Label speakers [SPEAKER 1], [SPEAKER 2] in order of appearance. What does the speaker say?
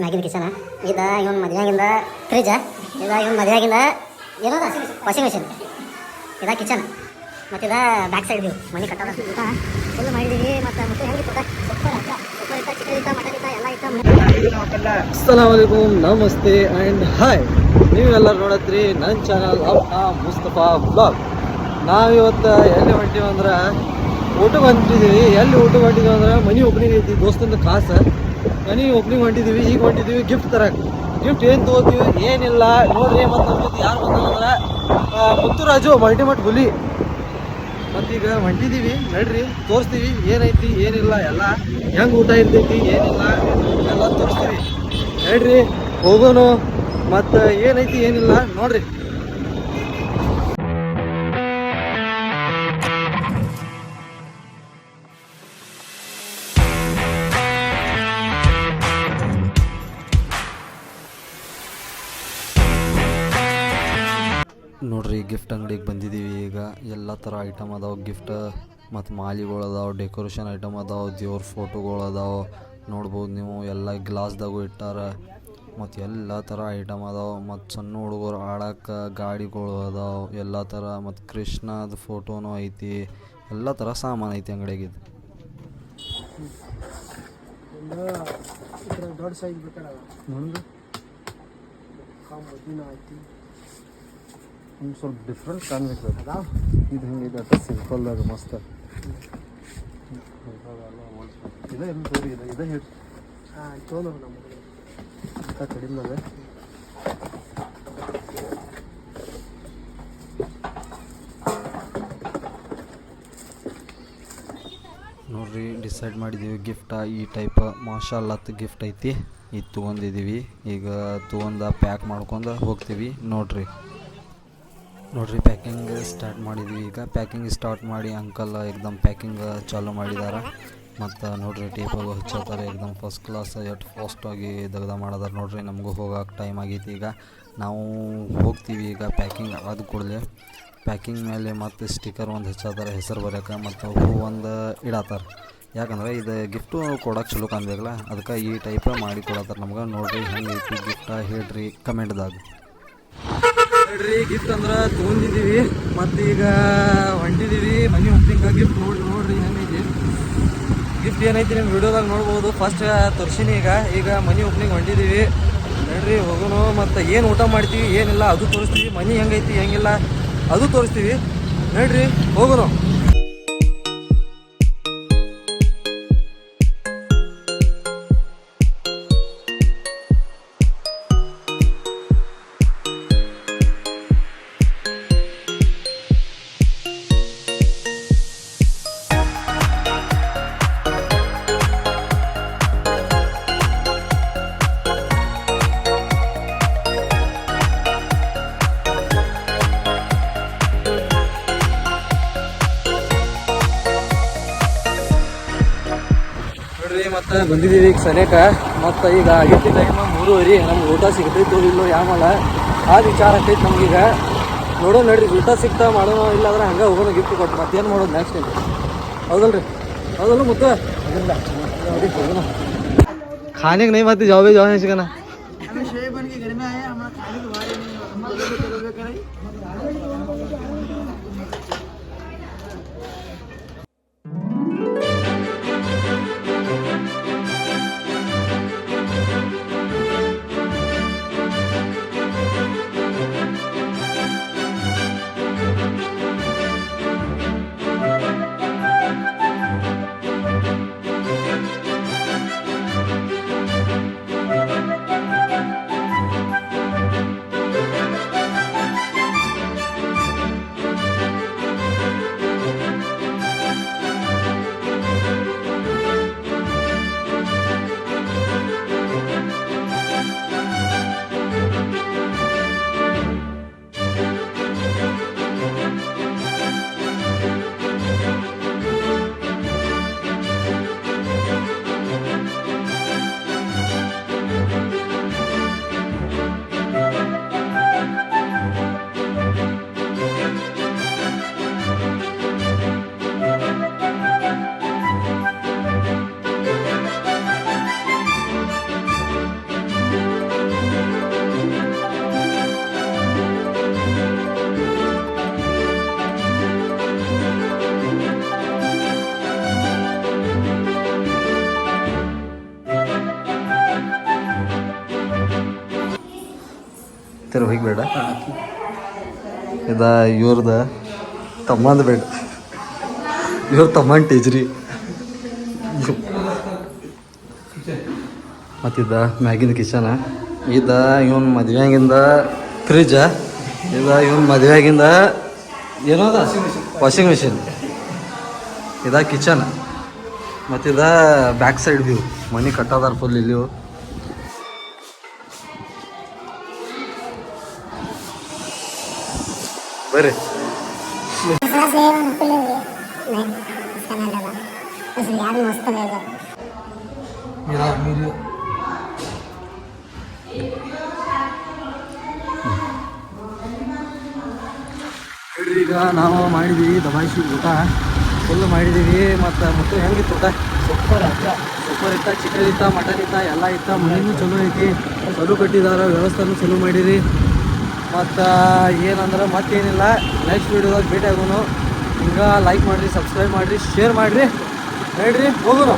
[SPEAKER 1] ಮ್ಯಾಗಿನ ಕಿಚನ ಇದ ಇವನ್ ಮದ್ವೆಯಾಗಿಂದ ಫ್ರಿಜ್ ಇದ ಇವನ್ ಮದ್ವೆಯಾಗಿಂದ ಏನದ ವಾಷಿಂಗ್ ಮಿಷಿನ್ ಇದ ಕಿಚನ್ ಮತ್ತು ಬ್ಯಾಕ್ ಸೈಡ್ ವ್ಯೂ ಮನೆ ಕಟ್ಟದ. ಊಟ ಫುಲ್ ಮಾಡಿದೀವಿ. ಮತ್ತು ಮತ್ತೆ ಊಟ ಇತ್ತ ಎಲ್ಲ
[SPEAKER 2] ಅಸ್ಸಲಾಮಲೈಕುಮ್ ನಮಸ್ತೆ ಆ್ಯಂಡ್ ಹಾಯ್ ನೀವೆಲ್ಲರೂ ನೋಡತ್ರಿ ನನ್ನ ಚಾನಲ್ ಅಪ್ಪ ಮುಸ್ತಫಾ ಬ್ಲಾಗ್ ನಾವಿವತ್ತು ಎಲ್ಲಿ ಹೊಂಟೀವಿ ಅಂದ್ರೆ ಊಟಕ್ಕೆ ಹೊಂಟಿದ್ದೀವಿ ಎಲ್ಲಿ ಊಟ ಹೊಂಟಿದ್ದೀವಿ ಅಂದ್ರೆ ಮನೆ ಒಬ್ಬನಿಗೆ ಐತಿ ದೋಸ್ತಂದು ಕಾಸ ಮನೆ ಓಪನಿಂಗ್ ಹೊಂಟಿದ್ದೀವಿ ಈಗ ಹೊಂಟಿದ್ದೀವಿ ಗಿಫ್ಟ್ ತರಕ್ಕೆ. ಗಿಫ್ಟ್ ಏನು ತೊಗೋತೀವಿ? ಏನಿಲ್ಲ. ನೋಡ್ರಿ, ಮತ್ತು ನಮ್ಮ ಜೊತೆ ಯಾರು ಬಂದಂದ್ರೆ ಮುತ್ತುರಾಜು ಮಲ್ಟಿಮಟ್ ಹುಲಿ. ಮತ್ತೀಗ ಹೊಂಟಿದ್ದೀವಿ ನಡ್ರಿ, ತೋರಿಸ್ತೀವಿ, ಏನೈತಿ, ಏನಿಲ್ಲ, ಎಲ್ಲ ಹೆಂಗೆ ಊಟ ಇರ್ತೈತಿ, ಏನಿಲ್ಲ, ಎಲ್ಲ ತೋರಿಸ್ತೀವಿ. ನಡ್ರಿ, ಹೋಗೋನು. ಮತ್ತು ಏನೈತಿ, ಏನಿಲ್ಲ, ನೋಡ್ರಿ. ನೋಡ್ರಿ ಗಿಫ್ಟ್ ಅಂಗಡಿಗೆ ಬಂದಿದ್ದೀವಿ ಈಗ. ಎಲ್ಲ ಥರ ಐಟಮ್ ಅದಾವೆ ಗಿಫ್ಟ್ ಮತ್ತು ಮಾಲಿಗಳು ಅದಾವೆ ಡೆಕೋರೇಷನ್ ಐಟಮ್ ಅದಾವೆ ದೇವ್ರ ಫೋಟೋಗಳು ಅದಾವೆ. ನೋಡ್ಬೋದು ನೀವು ಎಲ್ಲ ಗ್ಲಾಸ್ದಾಗೂ ಇಟ್ಟಾರ. ಮತ್ತು ಎಲ್ಲ ಥರ ಐಟಮ್ ಅದಾವೆ. ಮತ್ತು ಸಣ್ಣ ಹುಡುಗರು ಆಡಕ್ಕೆ ಗಾಡಿಗಳು ಅದಾವೆ. ಎಲ್ಲ ಥರ ಮತ್ತು ಕೃಷ್ಣದ ಫೋಟೋನು ಐತಿ. ಎಲ್ಲ ಥರ ಸಾಮಾನು ಐತಿ ಅಂಗಡಿಯಾಗಿದ್ದು
[SPEAKER 3] ದೊಡ್ಡ ಸೈಜ್ ಐತಿ.
[SPEAKER 2] ಒಂದು ಸ್ವಲ್ಪ ಡಿಫ್ರೆಂಟ್ ಕಾಣಬೇಕು ಇದು ಹಿಂಗಿದೆ ಅಟ್ಟ ಸಿಂಪಲ್ದಾಗ ಮಸ್ತ್. ಇದೆ ಏನು ತೋರಿ ಇದೆ ಇದೆ ಹೇಳಿ.
[SPEAKER 3] ಹಾಂ ನಮಗೆ
[SPEAKER 2] ಕಡಿಮೆ ಅದ. ನೋಡ್ರಿ ಡಿಸೈಡ್ ಮಾಡಿದ್ದೀವಿ ಗಿಫ್ಟ ಈ ಟೈಪ್ ಮಾಷಾಲ್ಲತ್ ಗಿಫ್ಟ್ ಐತಿ. ಇದು ತೊಗೊಂಡಿದ್ದೀವಿ ಈಗ ತೊಗೊಂಡು ಪ್ಯಾಕ್ ಮಾಡ್ಕೊಂಡು ಹೋಗ್ತೀವಿ. ನೋಡ್ರಿ. ನೋಡ್ರಿ ಪ್ಯಾಕಿಂಗ್ ಸ್ಟಾರ್ಟ್ ಮಾಡಿದ್ವಿ. ಈಗ ಪ್ಯಾಕಿಂಗ್ ಸ್ಟಾರ್ಟ್ ಮಾಡಿ ಅಂಕಲ್ ಎಕ್ದಮ್ ಪ್ಯಾಕಿಂಗ್ ಚಾಲೂ ಮಾಡಿದಾರ. ಮತ್ತು ನೋಡ್ರಿ ಟೇಪಾಗು ಹಚ್ಚತ್ತಾರ ಎಕ್ದಮ್ ಫಸ್ಟ್ ಕ್ಲಾಸ್ ಎಷ್ಟು ಫಾಸ್ಟಾಗಿ ದಗದ ಮಾಡದಾರ ನೋಡ್ರಿ. ನಮಗೂ ಹೋಗಕ್ಕೆ ಟೈಮ್ ಆಗೈತಿ. ಈಗ ನಾವು ಹೋಗ್ತೀವಿ ಈಗ ಪ್ಯಾಕಿಂಗ್ ಆದ ಕೂಡಲೇ. ಪ್ಯಾಕಿಂಗ್ ಮೇಲೆ ಮತ್ತು ಸ್ಟಿಕರ್ ಒಂದು ಹಚ್ಚತ್ತಾರ ಹೆಸರು ಬರೋಕೆ ಮತ್ತು ಹೂ ಒಂದು ಇಡತ್ತಾರ ಯಾಕಂದ್ರೆ ಇದು ಗಿಫ್ಟು ಕೊಡೋಕೆ ಚಲೋ ಕಾಣ್ಬೇಕಲ್ಲ. ಅದಕ್ಕೆ ಈ ಟೈಪ್ ಮಾಡಿ ಕೊಡತ್ತಾರ ನಮ್ಗೆ. ನೋಡ್ರಿ ಹೆಂಗೆ ಗಿಫ್ಟ ಹೇಳ್ರಿ ಕಮೆಂಟ್ದಾಗ ನೋಡ್ರಿ ಗಿಫ್ಟ್ ಅಂದ್ರೆ ತೊಗೊಂಡಿದ್ದೀವಿ ಮತ್ತೀಗ ಈಗ ಹೊಂಟಿದ್ದೀವಿ ಮನೆ ಓಪನಿಂಗ್ ಗಿಫ್ಟ್ ನೋಡ್ರಿ ನೋಡ್ರಿ ಏನೈತಿ ಗಿಫ್ಟ್ ಏನೈತಿ ನಿಮ್ಮ ವಿಡಿಯೋದಾಗ ನೋಡ್ಬೋದು. ಫಸ್ಟ್ ತೋರಿಸಿನಿ ಈಗ. ಈಗ ಮನೆ ಓಪನಿಂಗ್ ಹೊಂಟಿದ್ದೀವಿ ನೋಡ್ರಿ, ಹೋಗೋಣ. ಮತ್ತು ಏನು ಊಟ ಮಾಡ್ತೀವಿ, ಏನಿಲ್ಲ, ಅದು ತೋರಿಸ್ತೀವಿ. ಮನೆ ಹೆಂಗೈತಿ, ಹೆಂಗಿಲ್ಲ, ಅದು ತೋರಿಸ್ತೀವಿ. ನೋಡ್ರಿ, ಹೋಗೋಣ. ಬಂದಿದ್ದೀವಿ ಈಗ ಸನೇಕ ಮತ್ತು ಈಗ ಐದು ಟೈಮ್ ಮೂರುವರೆ ನಮ್ಗೆ ಊಟ ಸಿಗ್ತೈತೋ ಇಲ್ಲೋ ಯಾಮಲ್ಲ ಆ ವಿಚಾರ ಆಗ್ತೈತೆ ನಮಗೀಗ. ನೋಡೋ ನಡ್ರಿ, ಊಟ ಸಿಗ್ತಾ ಮಾಡೋಣ ಇಲ್ಲಾಂದ್ರೆ ಹಂಗೆ ಹೋಗೋಣ ಗಿಫ್ಟ್ ಕೊಟ್ಟು. ಏನು ಮಾಡೋದು ನೆಕ್ಸ್ಟ್ ಟೈಮ್ ಹೌದಲ್ರಿ? ಹೌದಲ್ಲ ಮುತ್ತ?
[SPEAKER 3] ಅದಿಲ್ಲ ಖಾನೆಗೆ ನೈ ಮತ್ತೆ ಜಾಬೇ ಜಾಬ್ ಸಿಗೋಣ?
[SPEAKER 2] ಹತ್ತಿರ ಹೋಗಿಬೇಡ. ಇದ ಇವ್ರದ ತಮ್ಮಂದ ಬೇಡ. ಇವ್ರ ತಮ್ಮನ ಟೇಜ್ರಿ. ಮತ್ತಿದ ಮ್ಯಾಗಿನ ಕಿಚನ. ಇದ ಇವನ್ ಮದ್ವೆಯಾಗಿಂದ ಫ್ರಿಜ್ಜ ಇದ ಇವನ್ ಮದ್ವೆಯಾಗಿಂದ ಏನೋ ಅದ? ವಾಷಿಂಗ್ ಮಿಷಿನ್ ಇದ ಕಿಚನ್. ಮತ್ತಿದ ಬ್ಯಾಕ್ ಸೈಡ್ ವ್ಯೂ ಮನಿ ಕಟ್ಟೋದಾರ ಫುಲ್ ಇಲ್ಲಿ ಬರ್ರಿ. ಈಗ ನಾವು ಮಾಡಿದ್ದೀವಿ ದಬಾಯಿಸಿ ಊಟ. ಫುಲ್ ಮಾಡಿದ್ದೀವಿ ಮತ್ತು ಮತ್ತು ಹೆಂಗಿತ್ತು ಊಟ? ಸೂಪರ್ ಆಯ್ತಾ. ಸೂಪರ್ ಇತ್ತ ಚಿಕನ್ ಇತ್ತ ಮಟನ್ ಇತ್ತ ಎಲ್ಲ ಇತ್ತ. ಮನೆಯೂ ಚಲೋ ಐತಿ. ಚಲೋ ಕಟ್ಟಿದಾರ ವ್ಯವಸ್ಥೆನೂ ಚಲೋ ಮಾಡಿರಿ. ಮತ್ತು ಏನಂದ್ರೆ ಮತ್ತೇನಿಲ್ಲ ನೆಕ್ಸ್ಟ್ ವೀಡಿಯೋದಾಗ ಭೇಟಿ ಆಗೋನು. ಹಿಂಗೆ ಲೈಕ್ ಮಾಡಿರಿ ಸಬ್ಸ್ಕ್ರೈಬ್ ಮಾಡಿರಿ ಶೇರ್ ಮಾಡಿರಿ. ಹೇಳ್ರಿ, ಹೋಗೋಣ.